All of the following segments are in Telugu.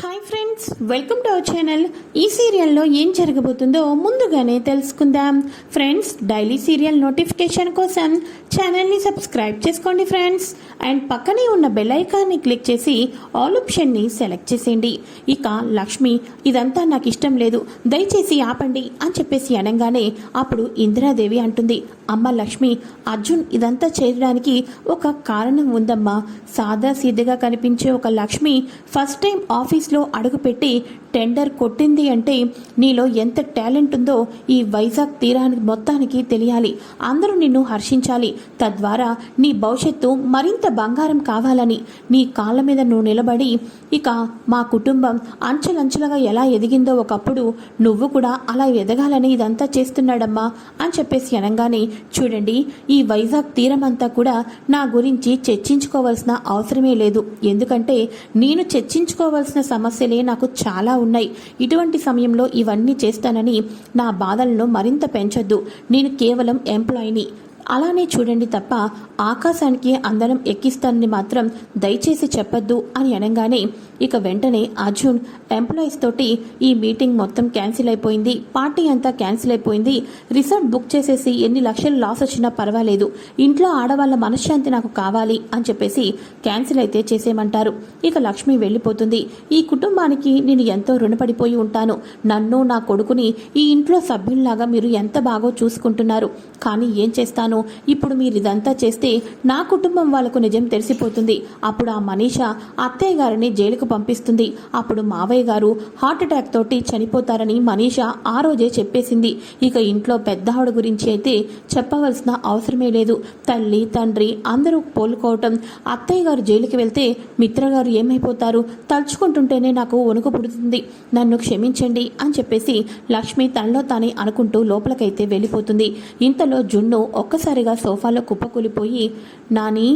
Hi friends welcome to our channel ఈ సీరియల్లో ఏం జరగబోతుందో ముందుగానే తెలుసుకుందాం. ఫ్రెండ్స్ డైలీ సీరియల్ నోటిఫికేషన్ కోసం ఛానల్ని సబ్స్క్రైబ్ చేసుకోండి ఫ్రెండ్స్ అండ్ పక్కనే ఉన్న బెల్ ఐకాన్ని క్లిక్ చేసి ఆల్ ఆప్షన్ని సెలెక్ట్ చేసేయండి. ఇక లక్ష్మి ఇదంతా నాకు ఇష్టం లేదు. దయచేసి ఆపండి అని చెప్పేసి అనగానే అప్పుడు ఇందిరాదేవి అంటుంది. అమ్మ లక్ష్మి అర్జున్ ఇదంతా చేయడానికి ఒక కారణం ఉందమ్మా. సాదా సీదగా కనిపించే ఒక లక్ష్మి ఫస్ట్ టైం ఆఫీస్ ఆఫీస్లో అడుగుపెట్టి టెండర్ కొట్టింది అంటే నీలో ఎంత టాలెంట్ ఉందో ఈ వైజాగ్ తీరానికి మొత్తానికి తెలియాలి. అందరూ నిన్ను హర్షించాలి. తద్వారా నీ భవిష్యత్తు మరింత బంగారం కావాలని నీ కాళ్ళ మీద నువ్వు నిలబడి ఇక మా కుటుంబం అంచెలంచెలుగా ఎలా ఎదిగిందో ఒకప్పుడు నువ్వు కూడా అలా ఎదగాలని ఇదంతా చేస్తున్నాడమ్మా అని చెప్పేసి అనగానే చూడండి ఈ వైజాగ్ తీరం అంతా కూడా నా గురించి చర్చించుకోవాల్సిన అవసరమే లేదు. ఎందుకంటే నేను చర్చించుకోవాల్సిన సమస్యలే నాకు చాలా ఉన్నాయి. ఇటువంటి సమయంలో ఇవన్నీ చేస్తానని నా బాధలను మరింత పెంచొద్దు. నేను కేవలం ఎంప్లాయీని. అలానే చూడండి తప్ప ఆకాశానికి అందరం ఎక్కిస్తానని మాత్రం దయచేసి చెప్పొద్దు అని అనగానే ఇక వెంటనే అర్జున్ ఎంప్లాయీస్ తోటి ఈ మీటింగ్ మొత్తం క్యాన్సిల్ అయిపోయింది. పార్టీ అంతా క్యాన్సిల్ అయిపోయింది. రిసార్ట్ బుక్ చేసేసి ఎన్ని లక్షలు లాస్ వచ్చినా పర్వాలేదు. ఇంట్లో ఆడవాళ్ళ మనశ్శాంతి నాకు కావాలి అని చెప్పేసి క్యాన్సిల్ అయితే చేసేయమంటారు. ఇక లక్ష్మి వెళ్ళిపోతుంది. ఈ కుటుంబానికి నేను ఎంతో రుణపడిపోయి ఉంటాను. నన్ను నా కొడుకుని ఈ ఇంట్లో సభ్యుల్లాగా మీరు ఎంత బాగో చూసుకుంటున్నారు. కానీ ఏం చేస్తాను? ఇప్పుడు మీరు ఇదంతా చేస్తే నా కుటుంబం వాళ్ళకు నిజం తెలిసిపోతుంది. అప్పుడు ఆ మనీష అత్తయ్య గారిని జైలుకు పంపిస్తుంది. అప్పుడు మావయ్య గారు హార్ట్ అటాక్ తోటి చనిపోతారని మనీష ఆ రోజే చెప్పేసింది. ఇక ఇంట్లో పెద్దావిడ గురించి అయితే చెప్పవలసిన అవసరమే లేదు. తల్లి తండ్రి అందరూ పోలుకోవటం అత్తయ్య గారు జైలుకి వెళ్తే మిత్రగారు ఏమైపోతారు? తలుచుకుంటుంటేనే నాకు వణుకు పుడుతుంది. నన్ను క్షమించండి అని చెప్పేసి లక్ష్మి తనలో తానే అనుకుంటూ లోపలికైతే వెళ్ళిపోతుంది. ఇంతలో జున్ను ఒక్కసారిగా సోఫాలో కుప్పకూలిపోయి నాని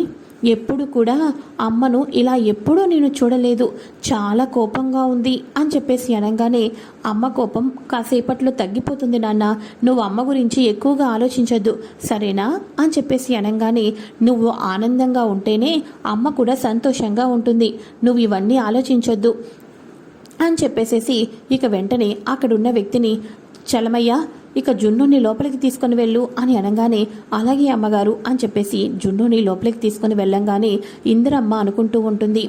ఎప్పుడు కూడా అమ్మను ఇలా ఎప్పుడూ నేను చూడలేదు. చాలా కోపంగా ఉంది అని చెప్పేసి అనగానే అమ్మ కోపం కాసేపట్లో తగ్గిపోతుంది నాన్న. నువ్వు అమ్మ గురించి ఎక్కువగా ఆలోచించద్దు సరేనా? అని చెప్పేసి అనగానే నువ్వు ఆనందంగా ఉంటేనే అమ్మ కూడా సంతోషంగా ఉంటుంది. నువ్వు ఇవన్నీ ఆలోచించొద్దు అని చెప్పేసేసి ఇక వెంటనే అక్కడున్న వ్యక్తిని చలమయ్య ఇక జున్నుని లోపలికి తీసుకొని వెళ్ళు అని అనగానే అలాగే అమ్మగారు అని చెప్పేసి జున్నుని లోపలికి తీసుకుని వెళ్ళంగానే ఇందిరమ్మ అనుకుంటూ ఉంటుంది.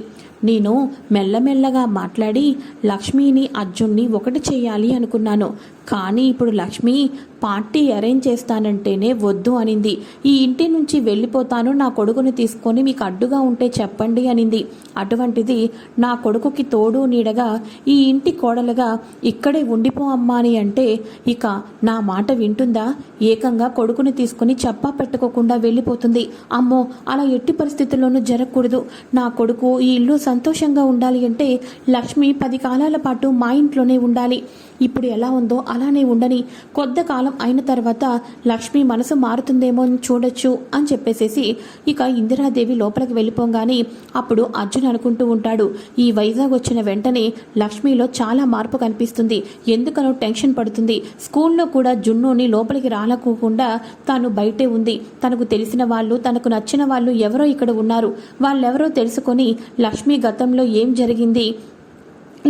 నేను మెల్లమెల్లగా మాట్లాడి లక్ష్మిని అర్జున్ని ఒకటి చేయాలి అనుకున్నాను. కానీ ఇప్పుడు లక్ష్మి పార్టీ అరేంజ్ చేస్తానంటేనే వద్దు అనింది. ఈ ఇంటి నుంచి వెళ్ళిపోతాను నా కొడుకుని తీసుకొని మీకు అడ్డుగా ఉంటే చెప్పండి అనింది. అటువంటిది నా కొడుకుకి తోడు నీడగా ఈ ఇంటి కోడలుగా ఇక్కడే ఉండిపో అమ్మా అని అంటే ఇక నా నా మాట వింటుందా? ఏకంగా కొడుకుని తీసుకుని చెప్పా పెట్టుకోకుండా వెళ్ళిపోతుంది. అమ్మో అలా ఎట్టి పరిస్థితుల్లోనూ జరగకూడదు. నా కొడుకు ఈ ఇల్లు సంతోషంగా ఉండాలి అంటే లక్ష్మి పది కాలాల పాటు మా ఇంట్లోనే ఉండాలి. ఇప్పుడు ఎలా ఉందో అలానే ఉండని. కొద్ది కాలం అయిన తర్వాత లక్ష్మి మనసు మారుతుందేమో అని చూడొచ్చు అని చెప్పేసేసి ఇక ఇందిరాదేవి లోపలికి వెళ్ళిపోగానే అప్పుడు అర్జున్ అనుకుంటూ ఉంటాడు. ఈ వైజాగ్ వచ్చిన వెంటనే లక్ష్మిలో చాలా మార్పు కనిపిస్తుంది. ఎందుకనో టెన్షన్ పడుతుంది. స్కూల్లో కూడా కూడా జున్నుని లోపలికి రాలకోకుండా తాను బయటే ఉంది. తనకు తెలిసిన వాళ్ళు తనకు నచ్చిన వాళ్ళు ఎవరో ఇక్కడ ఉన్నారు. వాళ్ళెవరో తెలుసుకొని లక్ష్మి గతంలో ఏం జరిగింది?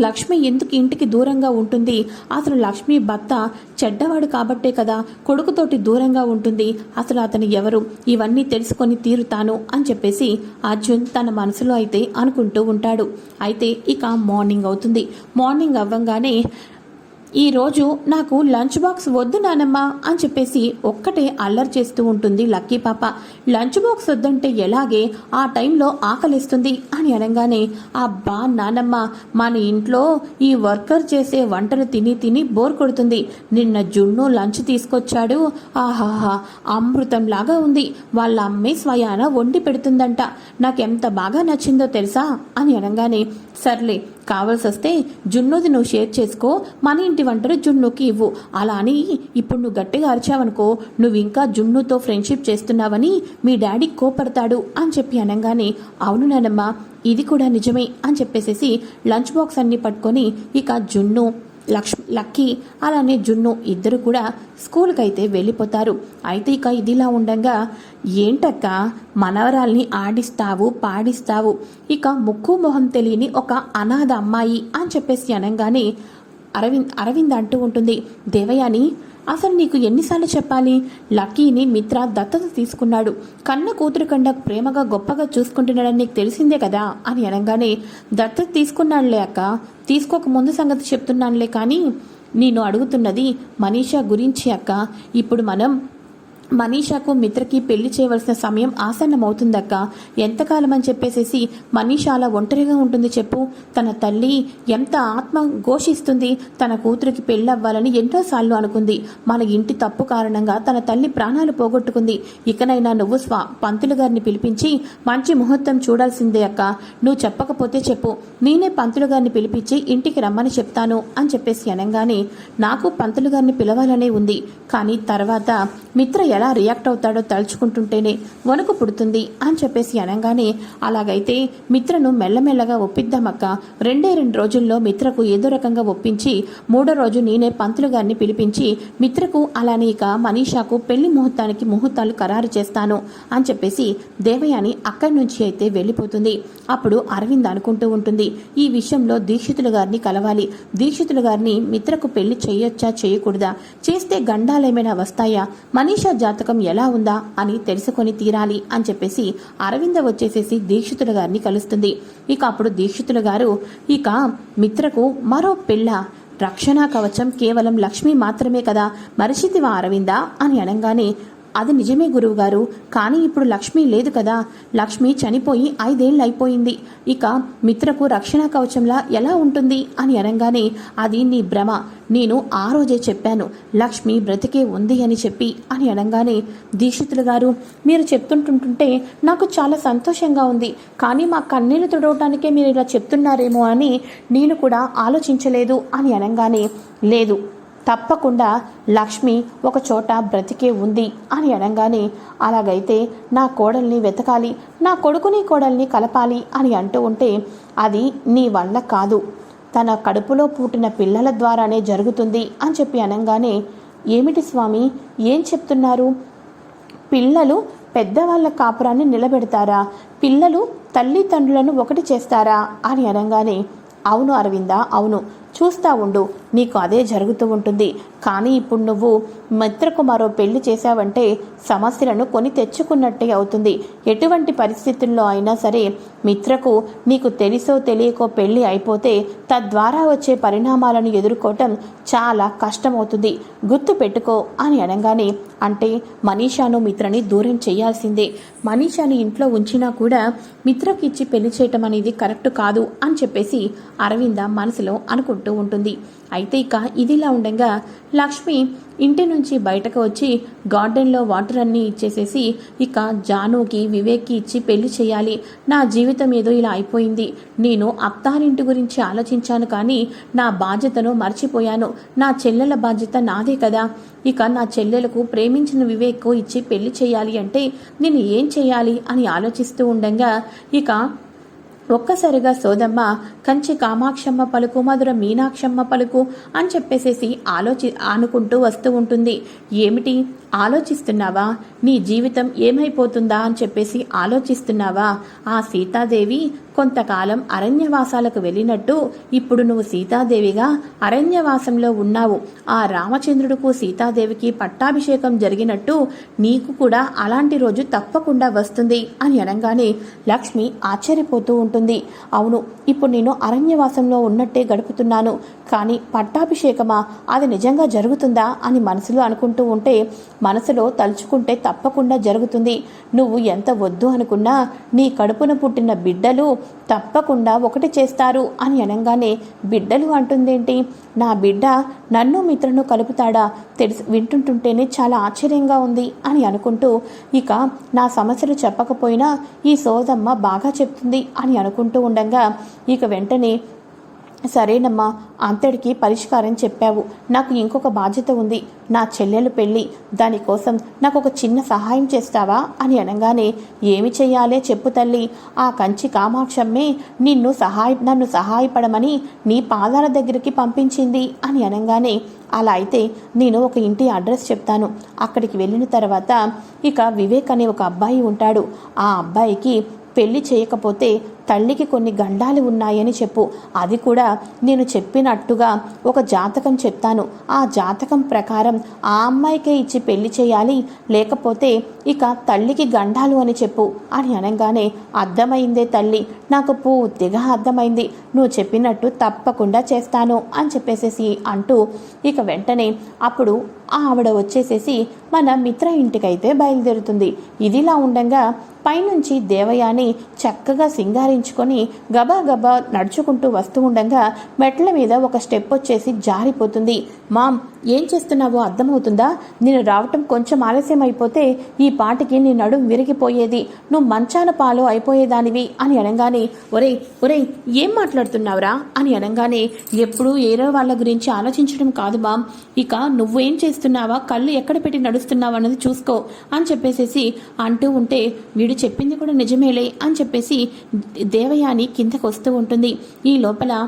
లక్ష్మి ఎందుకు ఇంటికి దూరంగా ఉంటుంది? అసలు లక్ష్మి భర్త చెడ్డవాడు కాబట్టే కదా కొడుకుతోటి దూరంగా ఉంటుంది. అసలు అతను ఎవరు? ఇవన్నీ తెలుసుకొని తీరుతాను అని చెప్పేసి అర్జున్ తన మనసులో అయితే అనుకుంటూ ఉంటాడు. అయితే ఇక మార్నింగ్ అవుతుంది. మార్నింగ్ అవ్వంగానే ఈరోజు నాకు లంచ్ బాక్స్ వద్దు నానమ్మా అని చెప్పేసి ఒక్కటే అల్లరి చేస్తూ ఉంటుంది లక్కీ పాప. లంచ్ బాక్స్ వద్దంటే ఎలాగే ఆ టైంలో ఆకలిస్తుంది అని అనగానే అబ్బా నానమ్మ మన ఇంట్లో ఈ వర్కర్ చేసే వంటలు తిని తిని బోర్ కొడుతుంది. నిన్న జున్ను లంచ్ తీసుకొచ్చాడు. ఆహాహా అమృతంలాగా ఉంది. వాళ్ళ అమ్మే స్వయాన వండి పెడుతుందంట. నాకెంత బాగా నచ్చిందో తెలుసా? అని అనగానే సర్లే కావాల్సి వస్తే జున్నుది నువ్వు షేర్ చేసుకో. మన ఇంటి వంటలు జున్నుకి ఇవ్వు? అలా అని ఇప్పుడు నువ్వు గట్టిగా అరిచావనుకో నువ్వు ఇంకా జున్నుతో ఫ్రెండ్షిప్ చేస్తున్నావని మీ డాడీ కోపడతాడు అని చెప్పి అనగానే అవును నానమ్మ ఇది కూడా నిజమే అని చెప్పేసేసి లంచ్ బాక్స్ అన్ని పట్టుకొని ఇక జున్ను లక్ష్మి లక్కీ అలానే జున్ను ఇద్దరు కూడా స్కూల్కి అయితే వెళ్ళిపోతారు. అయితే ఇక ఇదిలా ఉండగా ఏంటక్క మనవరాల్ని ఆడిస్తావు పాడిస్తావు. ఇక ముక్కు మొహం తెలియని ఒక అనాథ అమ్మాయి అని చెప్పేసి అనగానే అరవింద్ అరవింద్ అంటూ ఉంటుంది దేవయాని అసలు నీకు ఎన్నిసార్లు చెప్పాలి? లక్కీని మిత్ర దత్తత తీసుకున్నాడు. కన్న కూతురు కండ ప్రేమగా గొప్పగా చూసుకుంటున్నాడని నీకు తెలిసిందే కదా? అని అనగానే దత్తత తీసుకున్నాడులే అక్క. తీసుకోక ముందు సంగతి చెప్తున్నానులే కానీ నేను అడుగుతున్నది మనీషా గురించి అక్క. ఇప్పుడు మనం మనీషాకు మిత్రకి పెళ్ళి చేయవలసిన సమయం ఆసన్నమవుతుందక్క. ఎంతకాలం అని చెప్పేసేసి మనీష అలా ఒంటరిగా ఉంటుంది చెప్పు. తన తల్లి ఎంత ఆత్మ ఘోషిస్తుంది. తన కూతురికి పెళ్ళవ్వాలని ఎన్నోసార్లు అనుకుంది. మన ఇంటి తప్పు కారణంగా తన తల్లి ప్రాణాలు పోగొట్టుకుంది. ఇకనైనా నువ్వు స్వా పంతులు గారిని పిలిపించి మంచి ముహూర్తం చూడాల్సిందే అక్క. నువ్వు చెప్పకపోతే చెప్పు. నేనే పంతులు గారిని పిలిపించి ఇంటికి రమ్మని చెప్తాను అని చెప్పేసి అనగానే నాకు పంతులు గారిని పిలవాలనే ఉంది. కానీ తర్వాత మిత్ర ఎలా రియాక్ట్ అవుతాడో తలుచుకుంటుంటేనే వణుకు పుడుతుంది అని చెప్పేసి అనగానే అలాగైతే మిత్రను మెల్లమెల్లగా ఒప్పిద్దామక్క రెండే రెండు రోజుల్లో మిత్రకు ఏదో రకంగా ఒప్పించి మూడో రోజు నేనే పంతులు గారిని పిలిపించి మిత్రకు అలానే ఇక మనీషాకు పెళ్ళి ముహూర్తానికి ముహూర్తాలు ఖరారు చేస్తాను అని చెప్పేసి దేవయాని అక్కడి నుంచి అయితే వెళ్ళిపోతుంది. అప్పుడు అరవింద్ అనుకుంటూ ఉంటుంది ఈ విషయంలో దీక్షితులు గారిని కలవాలి. దీక్షితులు గారిని మిత్రకు పెళ్ళి చేయొచ్చా చేయకూడదా? చేస్తే గండాలేమైనా వస్తాయా? మనీషా జాతకం ఎలా ఉందా అని తెలుసుకొని తీరాలి అని చెప్పేసి అరవింద వచ్చేసేసి దీక్షితుల గారిని కలుస్తుంది. ఇక అప్పుడు దీక్షితుల గారు ఇక మిత్రకు మరో పిల్ల రక్షణ కవచం కేవలం లక్ష్మి మాత్రమే కదా మరిచితివా అరవిందా అని అనగానే అది నిజమే గురువు గారు కానీ ఇప్పుడు లక్ష్మి లేదు కదా. లక్ష్మి చనిపోయి ఐదేళ్ళు అయిపోయింది ఇక మిత్రకు రక్షణ కవచంలా ఎలా ఉంటుంది అని అనగానే అది నీ భ్రమ. నేను ఆ రోజే చెప్పాను. లక్ష్మి బ్రతికే ఉంది అని చెప్పి అని అనగానే దీక్షితులు గారు మీరు చెప్తుంటుంటుంటే నాకు చాలా సంతోషంగా ఉంది. కానీ మా కన్నీళ్ళు తుడవటానికే మీరు ఇలా చెప్తున్నారేమో అని నేను కూడా ఆలోచించలేదు అని అనగానే లేదు. తప్పకుండా లక్ష్మి ఒక చోట బ్రతికే ఉంది అని అనగానే అలాగైతే నా కోడల్ని వెతకాలి నా కొడుకుని కోడల్ని కలపాలి అని అంటూ ఉంటే అది నీ వల్ల కాదు. తన కడుపులో పుట్టిన పిల్లల ద్వారానే జరుగుతుంది అని చెప్పి అనగానే ఏమిటి స్వామి ఏం చెప్తున్నారు? పిల్లలు పెద్దవాళ్ళ కాపురాన్ని నిలబెడతారా? పిల్లలు తల్లిదండ్రులను ఒకటి చేస్తారా? అని అనగానే అవును అరవింద అవును. చూస్తా ఉండు. నీకు అదే జరుగుతూ ఉంటుంది. కానీ ఇప్పుడు నువ్వు మిత్రకు మరో పెళ్ళి చేశావంటే సమస్యలను కొని తెచ్చుకున్నట్టే అవుతుంది. ఎటువంటి పరిస్థితుల్లో అయినా సరే మిత్రకు నీకు తెలిసో తెలియకో పెళ్ళి అయిపోతే తద్వారా వచ్చే పరిణామాలను ఎదుర్కోవటం చాలా కష్టమవుతుంది. గుర్తు పెట్టుకో అని అనగానే అంటే మనీషాను మిత్రని దూరం చేయాల్సిందే. మనీషాని ఇంట్లో ఉంచినా కూడా మిత్రకు ఇచ్చి పెళ్ళి చేయటం అనేది కరెక్ట్ కాదు అని చెప్పేసి అరవింద మనసులో అనుకుంటూ ఉంటుంది. అయితే ఇక ఇదిలా ఉండగా లక్ష్మి ఇంటి నుంచి బయటకు వచ్చి గార్డెన్లో వాటర్ అన్నీ ఇచ్చేసేసి ఇక జానుకి వివేక్కి ఇచ్చి పెళ్ళి చేయాలి. నా జీవితం ఏదో ఇలా అయిపోయింది. నేను అత్తారింటి గురించి ఆలోచించాను కానీ నా బాధ్యతను మర్చిపోయాను. నా చెల్లెల బాధ్యత నాదే కదా. ఇక నా చెల్లెలకు ప్రేమించిన వివేక్కు ఇచ్చి పెళ్ళి చేయాలి అంటే నేను ఏం చేయాలి అని ఆలోచిస్తూ ఉండగా ఇక ఒక్కసారిగా సోదమ్మ కంచి కామాక్షమ్మ పలుకు మధుర మీనాక్షమ్మ పలుకు అని చెప్పేసేసి ఆలోచి అనుకుంటూ వస్తూ ఉంటుంది. ఏమిటి? ఆలోచిస్తున్నావా? నీ జీవితం ఏమైపోతుందా అని చెప్పేసి ఆలోచిస్తున్నావా? ఆ సీతాదేవి కొంతకాలం అరణ్యవాసాలకు వెళ్ళినట్టు ఇప్పుడు నువ్వు సీతాదేవిగా అరణ్యవాసంలో ఉన్నావు. ఆ రామచంద్రుడుకు సీతాదేవికి పట్టాభిషేకం జరిగినట్టు నీకు కూడా అలాంటి రోజు తప్పకుండా వస్తుంది అని అనగానే లక్ష్మి ఆశ్చర్యపోతూ ఉంటుంది. అవును ఇప్పుడు నేను అరణ్యవాసంలో ఉన్నట్టే గడుపుతున్నాను. కానీ పట్టాభిషేకమా? అది నిజంగా జరుగుతుందా అని మనసులో అనుకుంటూ ఉంటే మనసులో తలుచుకుంటే తప్పకుండా జరుగుతుంది. నువ్వు ఎంత వద్దు అనుకున్నా నీ కడుపున పుట్టిన బిడ్డలు తప్పకుండా ఒకటి చేస్తారు అని అనగానే బిడ్డలు అంటుందేంటి? నా బిడ్డ నన్ను మిత్రను కలుపుతాడా? తెలిసి వింటుంటుంటేనే చాలా ఆశ్చర్యంగా ఉంది అని అనుకుంటూ ఇక నా సమస్యలు చెప్పకపోయినా ఈ సోదమ్మ బాగా చెప్తుంది అని అనుకుంటూ ఉండగా ఇక వెంటనే సరేనమ్మా అంతటికి పరిష్కారం చెప్పావు. నాకు ఇంకొక బాధ్యత ఉంది. నా చెల్లెలు పెళ్ళి. దానికోసం నాకు ఒక చిన్న సహాయం చేస్తావా? అని అనగానే ఏమి చెయ్యాలే చెప్పు తల్లి. ఆ కంచి కామాక్షమ్మే నిన్ను సహాయ నన్ను సహాయపడమని నీ పాదాల దగ్గరికి పంపించింది అని అనగానే అలా అయితే నేను ఒక ఇంటి అడ్రస్ చెప్తాను. అక్కడికి వెళ్ళిన తర్వాత ఇక వివేక్ అనే ఒక అబ్బాయి ఉంటాడు. ఆ అబ్బాయికి పెళ్ళి చేయకపోతే తల్లికి కొన్ని గండాలు ఉన్నాయని చెప్పు. అది కూడా నేను చెప్పినట్టుగా ఒక జాతకం చెప్తాను. ఆ జాతకం ప్రకారం ఆ అమ్మాయికే ఇచ్చి పెళ్ళి చేయాలి లేకపోతే ఇక తల్లికి గండాలు అని చెప్పు. అని అనగానే అర్థమైందే తల్లి నాకు పూర్తిగా అర్థమైంది. నువ్వు చెప్పినట్టు తప్పకుండా చేస్తాను అని చెప్పేసేసి అంటూ ఇక వెంటనే అప్పుడు ఆవిడ వచ్చేసేసి మన మిత్ర ఇంటికైతే బయలుదేరుతుంది. ఇదిలా ఉండగా పైనుంచి దేవయాని చక్కగా సింగారించి గబా గబా నడుచుకుంటూ వస్తూ ఉండగా మెట్ల మీద ఒక స్టెప్ వచ్చేసి జారిపోతుంది. మామ్ ఏం చేస్తున్నావో అర్థమవుతుందా? నేను రావటం కొంచెం ఆలస్యం అయిపోతే ఈ పాటికి నీ నడుం విరిగిపోయేది. నువ్వు మంచాన పాలు అయిపోయేదానివి అని అనగానే ఒరేయ్ ఒరేయ్ ఏం మాట్లాడుతున్నావురా? అని అనగానే ఎప్పుడూ ఏరో వాళ్ళ గురించి ఆలోచించడం కాదు మామ్ ఇక నువ్వేం చేస్తున్నావా? కళ్ళు ఎక్కడ పెట్టి నడుస్తున్నావు అన్నది చూసుకో. అని చెప్పేసేసి అంటూ ఉంటే వీడు చెప్పింది కూడా నిజమేలే అని చెప్పేసి దేవయాని కిందకు వస్తూ ఉంటుంది. ఈ లోపల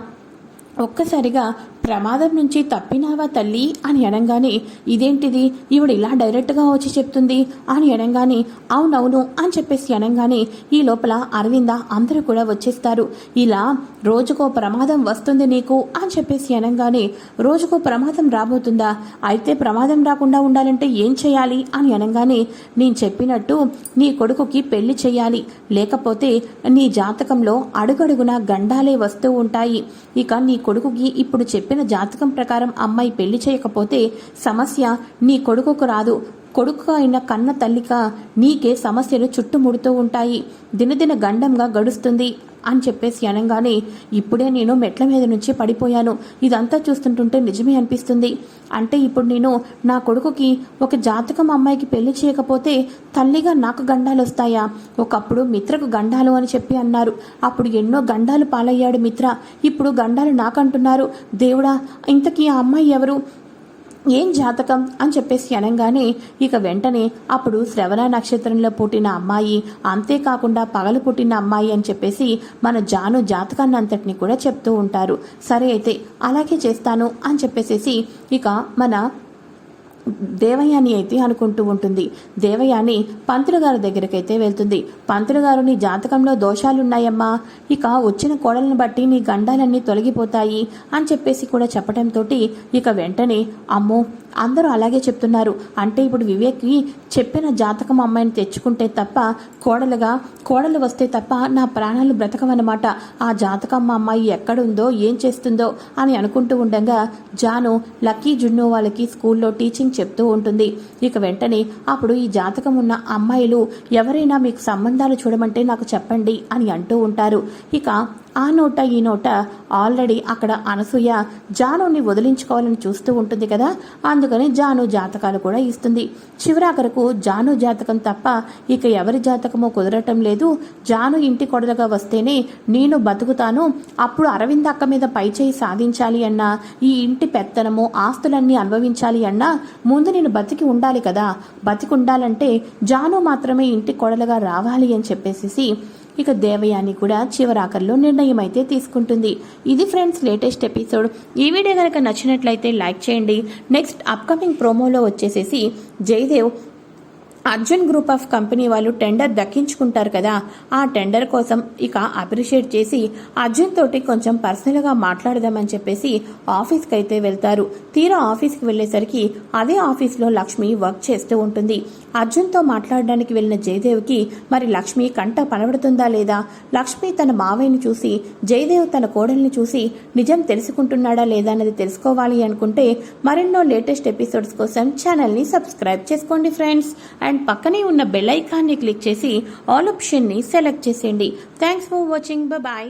ఒక్కసారిగా ప్రమాదం నుంచి తప్పినావా తల్లి? అని అనగానే ఇదేంటిది? ఈవిడ ఇలా డైరెక్ట్గా వచ్చి చెప్తుంది? అని అనగానే అవునవును అని చెప్పేసి అనగానే ఈ లోపల అరవింద అందరూ కూడా వచ్చేస్తారు. ఇలా రోజుకో ప్రమాదం వస్తుంది నీకు అని చెప్పేసి అనగానే రోజుకో ప్రమాదం రాబోతుందా? అయితే ప్రమాదం రాకుండా ఉండాలంటే ఏం చేయాలి? అని అనగానే నేను చెప్పినట్టు నీ కొడుకుకి పెళ్ళి చేయాలి. లేకపోతే నీ జాతకంలో అడుగడుగున గండాలే వస్తూ ఉంటాయి. ఇక నీ కొడుకుకి ఇప్పుడు పెట్టిన జాతకం ప్రకారం అమ్మాయి పెళ్ళి చేయకపోతే సమస్య నీ కొడుకుకు రాదు. కొడుకు అయిన కన్న తల్లిక నీకే సమస్యలు చుట్టుముడుతూ ఉంటాయి. దినదిన గండంగా గడుస్తుంది అని చెప్పేసి అనగానే ఇప్పుడే నేను మెట్ల మీద నుంచి పడిపోయాను. ఇదంతా చూస్తుంటుంటే నిజమే అనిపిస్తుంది. అంటే ఇప్పుడు నేను నా కొడుకుకి ఒక జాతకం అమ్మాయికి పెళ్ళి చేయకపోతే తల్లిగా నాకు గండాలు వస్తాయా? ఒకప్పుడు మిత్రకు గండాలు అని చెప్పి అన్నారు. అప్పుడు ఎన్నో గండాలు పాలయ్యాడు మిత్ర. ఇప్పుడు గండాలు నాకంటున్నారు. దేవుడా ఇంతకీ ఆ అమ్మాయి ఎవరు? ఏం జాతకం అని చెప్పేసి అనగానే ఇక వెంటనే అప్పుడు శ్రవణ నక్షత్రంలో పుట్టిన అమ్మాయి అంతేకాకుండా పగలు పుట్టిన అమ్మాయి అని చెప్పేసి మన జాను జాతకాన్ని అంతటిని కూడా చెప్తూ ఉంటారు. సరే అయితే అలాగే చేస్తాను అని చెప్పేసేసి ఇక మన దేవయాని అయితే అనుకుంటూ ఉంటుంది. దేవయాని పంతులు గారి దగ్గరకైతే వెళ్తుంది. పంతులు గారు నీ జాతకంలో దోషాలున్నాయమ్మా. ఇక వచ్చిన కోడలను బట్టి నీ గండాలన్నీ తొలగిపోతాయి అని చెప్పేసి కూడా చెప్పడంతో ఇక వెంటనే అమ్మో అందరూ అలాగే చెప్తున్నారు. అంటే ఇప్పుడు వివేక్కి చెప్పిన జాతకం అమ్మాయిని తెచ్చుకుంటే తప్ప కోడలుగా కోడలు వస్తే తప్ప నా ప్రాణాలు బ్రతకవన్నమాట. ఆ జాతకం అమ్మాయి ఎక్కడుందో ఏం చేస్తుందో అని అనుకుంటూ ఉండగా జాను లక్కీ జున్ను వాళ్ళకి స్కూల్లో టీచింగ్ చెప్తూ ఉంటుంది. ఇక వెంటనే అప్పుడు ఈ జాతకం ఉన్న అమ్మాయిలు ఎవరైనా మీకు సంబంధాలు చూడమంటే నాకు చెప్పండి అని అంటూ ఉంటారు. ఇక ఆ నోట ఈ నోట ఆల్రెడీ అక్కడ అనసూయ జానుని వదిలించుకోవాలని చూస్తూ ఉంటుంది కదా. అందుకని జాను జాతకాలు కూడా ఇస్తుంది. చివరాఖరకు జాను జాతకం తప్ప ఇక ఎవరి జాతకమో కుదరటం లేదు. జాను ఇంటి కొడలుగా వస్తేనే నేను బతుకుతాను. అప్పుడు అరవింద్ అక్క మీద పైచేయి సాధించాలి అన్నా ఈ ఇంటి పెత్తనము ఆస్తులన్నీ అనుభవించాలి అన్నా ముందు నేను బతికి ఉండాలి కదా. బతికి ఉండాలంటే జాను మాత్రమే ఇంటి కొడలుగా రావాలి అని చెప్పేసి ఇక దేవయాని కూడా చివరాఖర్లో నిర్ణయం అయితే తీసుకుంటుంది. ఇది ఫ్రెండ్స్ లేటెస్ట్ ఎపిసోడ్. ఈ వీడియో కనుక నచ్చినట్లయితే లైక్ చేయండి. నెక్స్ట్ అప్కమింగ్ ప్రోమోలో వచ్చేసేసి Jaidev Arjun group of company వాళ్ళు టెండర్ దక్కించుకుంటారు కదా ఆ టెండర్ కోసం ఇక అప్రిషియేట్ చేసి అర్జున్ తోటి కొంచెం పర్సనల్గా మాట్లాడదామని చెప్పేసి ఆఫీస్కి అయితే వెళ్తారు. తీరా ఆఫీస్కి వెళ్ళేసరికి అదే ఆఫీస్లో లక్ష్మి వర్క్ చేస్తూ ఉంటుంది. అర్జున్తో మాట్లాడడానికి వెళ్ళిన జయదేవ్కి మరి లక్ష్మి కంట పనబడుతుందా లేదా? లక్ష్మి తన మావయ్యని చూసి జయదేవ్ తన కోడల్ని చూసి నిజం తెలుసుకుంటున్నాడా లేదా అనేది తెలుసుకోవాలి అనుకుంటే మరెన్నో లేటెస్ట్ ఎపిసోడ్స్ కోసం ఛానల్ని సబ్స్క్రైబ్ చేసుకోండి ఫ్రెండ్స్. అండ్ అండ్ పక్కనే ఉన్న బెల్ ఐకాన్ని క్లిక్ చేసి ఆల్ ఆప్షన్ని సెలెక్ట్ చేసేయండి. Thanks for watching. బాయ్